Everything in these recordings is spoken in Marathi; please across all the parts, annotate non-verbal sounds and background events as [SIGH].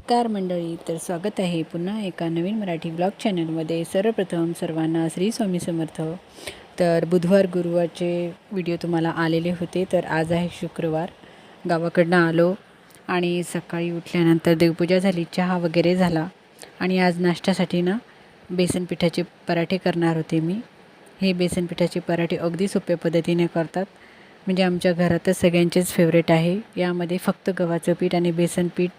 नमस्कार मंडळी तर स्वागत आहे पुन्हा एका नवीन मराठी ब्लॉग चॅनलमध्ये. सर्वप्रथम सर्वांना श्री स्वामी समर्थ. तर बुधवार गुरुवारचे व्हिडिओ तुम्हाला आलेले होते तर आज आहे शुक्रवार. गावाकडनं आलो आणि सकाळी उठल्यानंतर देवपूजा झाली चहा वगैरे झाला. आणि आज नाश्त्यासाठी ना बेसन पिठाचे पराठे करणार होते मी. हे बेसन पिठाचे पराठे अगदी सोप्या पद्धतीने करतात. म्हणजे आमच्या घरातच सगळ्यांचेच फेवरेट आहे. यामध्ये फक्त गव्हाचं पीठ आणि बेसन पीठ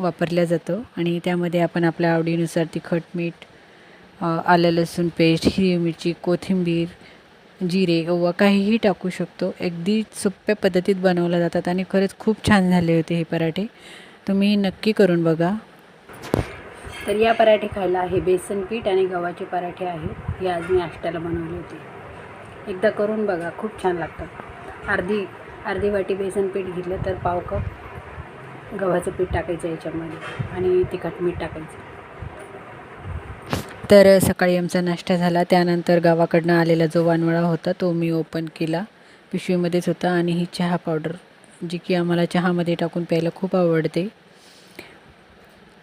वापरल्या जातं आणि त्यामध्ये आपण आपल्या आवडीनुसार तिखट मीठ आलं लसूण पेस्ट हिरवी मिरची कोथिंबीर जिरे ओवा काहीही टाकू शकतो. अगदी सोप्या पद्धतीत बनवल्या जातात आणि खरंच खूप छान झाले होते हे पराठे. तुम्ही नक्की करून बघा. तर या पराठे खायला आहे बेसन पीठ आणि गव्हाचे पराठे आहेत. हे आज मी आष्ट्याला बनवले होते. एकदा करून बघा खूप छान लागतात. अर्धी अर्धी वाटी बेसन पीठ घेतलं तर पाव कप गव्हाचं पीठ टाकायचं याच्यामध्ये आणि तिखट मीठ टाकायचं. तर सकाळी आमचा नाश्ता झाला. त्यानंतर गावाकडनं आलेला जो वानवळा होता तो मी ओपन केला. पिशवीमध्येच होता आणि ही चहा पावडर जी की आम्हाला चहामध्ये टाकून प्यायला खूप आवडते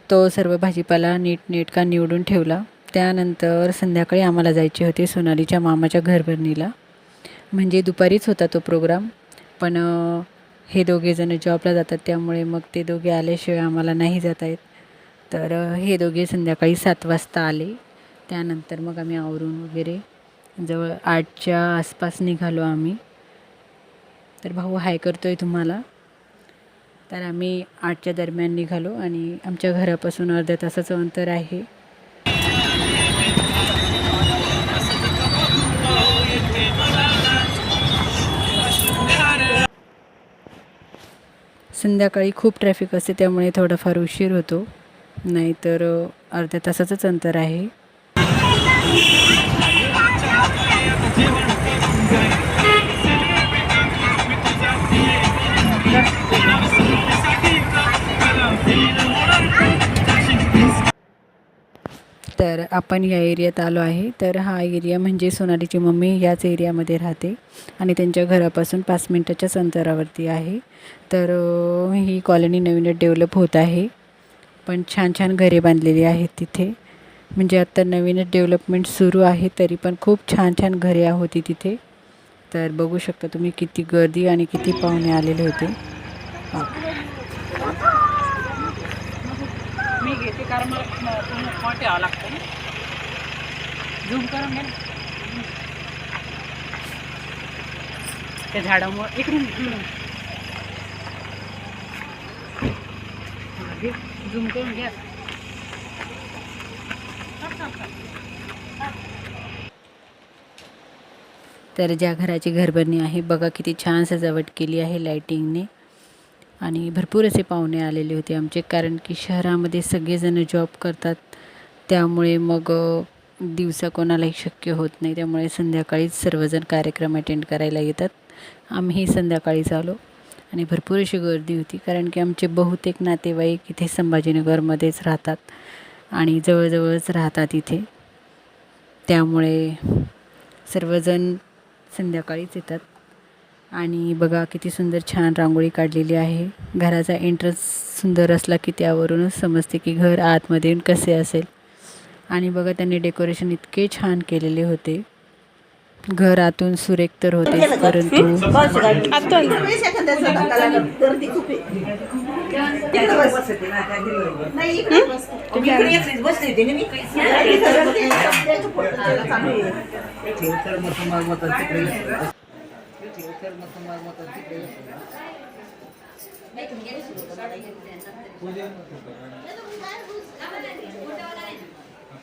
तो सर्व भाजीपाला नीट नेटका निवडून ठेवला. त्यानंतर संध्याकाळी आम्हाला जायचे होते सोनालीच्या मामाच्या घरभरणीला. म्हणजे दुपारीच होता तो प्रोग्राम पण हे दोघेजणं जॉबला जातात त्यामुळे मग ते दोघे आल्याशिवाय आम्हाला नाही जाता येत. तर हे दोघे संध्याकाळी सात वाजता आले. त्यानंतर मग आम्ही आवरून वगैरे जवळ आठच्या आसपास निघालो आम्ही. तर भाऊ हाय करतो आहे तुम्हाला. तर आम्ही आठच्या दरम्यान निघालो आणि आमच्या घरापासून अर्ध्या तासाचं अंतर आहे. संध्याकाळी खूप ट्रॅफिक असते त्यामुळे थोडाफार उशीर होतो. नाहीतर अर्ध्या तासाचंच अंतर आहे. आपण या एरियात आलो आहे तर हा एरिया म्हणजे सोनालीची मम्मी याच एरियामध्ये राहते आणि त्यांच्या घरापासून पाच मिनटाच्याच अंतरावरती आहे. तर ही कॉलनी नवीनच डेव्हलप होत आहे. पण छान छान घरे बांधलेली आहेत तिथे. म्हणजे आत्ता नवीनच डेव्हलपमेंट सुरू आहे तरी पण खूप छान छान घरे होती तिथे. तर बघू शकता तुम्ही किती गर्दी आणि किती पाहुणे आलेले होते. मी घेते कारण मला पूर्ण यावं लागतं झूम करून घे त्या झाडामुळं इकडून झूम करून घ्या. तर ज्या घराची घरबरणी आहे बघा किती छान सजावट केली आहे लायटिंगने आणि भरपूर असे पाहुणे आलेले होते आमचे कारण की शहरामध्ये सगळेजण जॉब करतात. त्यामुळे मग दिवसा कोणालाही शक्य होत नाही. त्यामुळे संध्याकाळीच सर्वजण कार्यक्रम अटेंड करायला येतात. आम्ही संध्याकाळीच आलो आणि भरपूर अशी गर्दी होती. कारण की आमचे बहुतेक नातेवाईक इथे संभाजीनगरमध्येच राहतात. आणि जवळजवळच राहतात इथे. त्यामुळे सर्वजण संध्याकाळीच येतात. आणि बघा किती सुंदर छान रांगोळी काढलेली आहे. घराचा एंट्रन्स सुंदर असला की त्यावरूनच समजते की घर आतमध्ये येऊन कसे असेल. आणि बघा त्यांनी डेकोरेशन इतके छान केलेले होते. घरातून सुरेख तर होते परंतु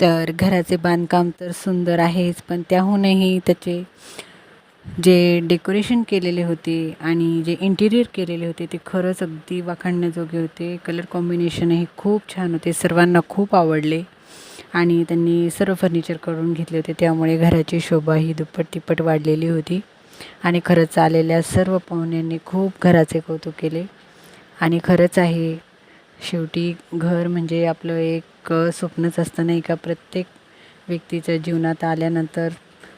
तर घराचे बांधकाम तर सुंदर आहेच पण त्याहूनही त्याचे जे डेकोरेशन केलेले होते आणि जे इंटिरियर केलेले होते ते खरंच अगदी वाखाणण्याजोगे होते. कलर कॉम्बिनेशनही खूप छान होते सर्वांना खूप आवडले आणि त्यांनी सर्व फर्निचर करून घेतले होते. त्यामुळे घराची शोभा ही दुप्पट तिप्पट वाढलेली होती आणि खरंच आलेल्या सर्व पाहुण्यांनी खूप घराचे कौतुक केले. आणि खरंच आहे शेवटी घर म्हणजे आपलं एक स्वप्नच असतं नाही का? प्रत्येक व्यक्तीच्या जीवनात आल्यानंतर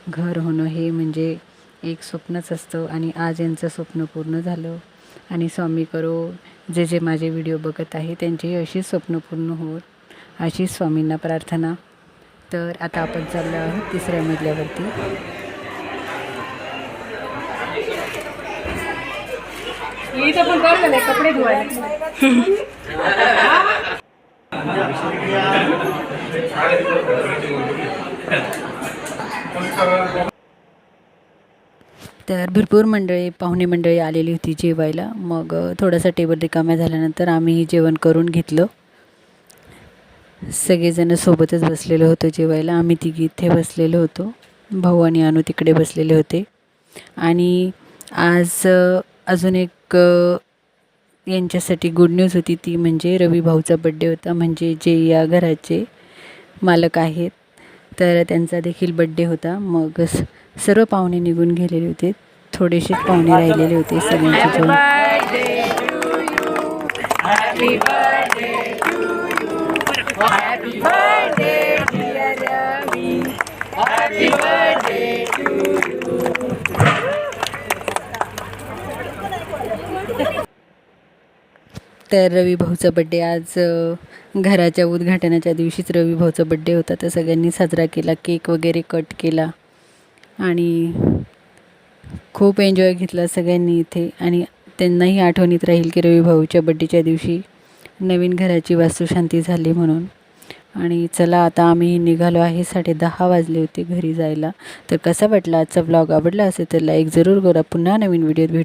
घर होणं हे म्हणजे एक स्वप्नच असतं आणि आज यांचं स्वप्न पूर्ण झालं आणि स्वामी करो जे जे माझे व्हिडिओ बघत आहे त्यांचेही अशीच स्वप्न पूर्ण होत अशी स्वामींना प्रार्थना. तर आता आपण चाललो आहोत तिसऱ्या मजल्यावरती. कपडे धुवायला. [LAUGHS] तर भरपूर मंडळी पाहुणे मंडळी आलेली होती जेवायला. मग थोडासा टेबल रिकाम्या झाल्यानंतर आम्ही जेवण करून घेतलं. सगळेजण सोबतच बसलेलो होतो जेवायला. आम्ही तिघी इथे बसलेलो होतो. भाऊ आणि अनु तिकडे बसलेले होते. आणि आज अजून एक यांच्यासाठी गुड न्यूज होती ती म्हणजे रवी भाऊचा बड्डे होता. म्हणजे जे या घराचे मालक आहेत तर त्यांचा देखील बड्डे होता. मग सर्व पाहुणे निघून गेलेले होते. थोडेसे पाहुणे राहिलेले होते सगळ्यांचे जेवण. तर रवी भाऊचा बड्डे आज घराच्या उद्घाटनाच्या दिवशीच रवी भाऊचा बड्डे होता. तर सगळ्यांनी साजरा केला केक वगैरे कट केला आणि खूप एन्जॉय घेतला सगळ्यांनी इथे. आणि त्यांनाही आठवणीत राहील की रवी भाऊच्या बड्डेच्या दिवशी नवीन घराची वास्तुशांती झाली म्हणून. आणि चला आता आम्ही निघालो आहे साडे दहा वाजले होते घरी जायला. तर कसा वाटला आजचा ब्लॉग आवडला असेल तर लाईक जरूर करा. पुन्हा नवीन व्हिडिओत भेटू.